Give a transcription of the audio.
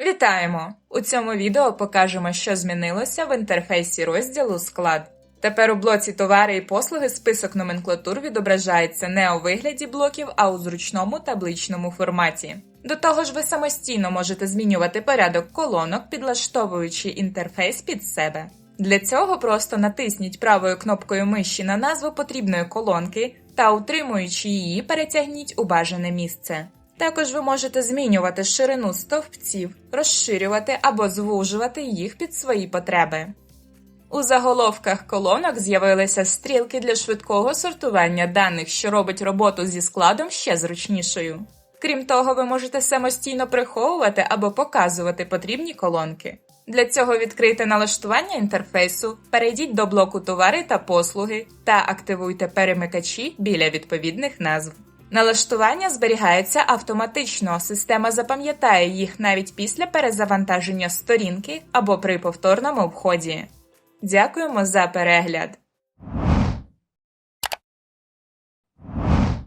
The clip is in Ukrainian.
Вітаємо! У цьому відео покажемо, що змінилося в інтерфейсі розділу склад. Тепер у блоці товари і послуги список номенклатур відображається не у вигляді блоків, а у зручному табличному форматі. До того ж, ви самостійно можете змінювати порядок колонок, підлаштовуючи інтерфейс під себе. Для цього просто натисніть правою кнопкою миші на назву потрібної колонки та, утримуючи її, перетягніть у бажане місце. Також ви можете змінювати ширину стовпців, розширювати або звужувати їх під свої потреби. У заголовках колонок з'явилися стрілки для швидкого сортування даних, що робить роботу зі складом ще зручнішою. Крім того, ви можете самостійно приховувати або показувати потрібні колонки. Для цього відкрийте налаштування інтерфейсу, перейдіть до блоку товари та послуги та активуйте перемикачі біля відповідних назв. Налаштування зберігається автоматично, система запам'ятає їх навіть після перезавантаження сторінки або при повторному обході. Дякуємо за перегляд!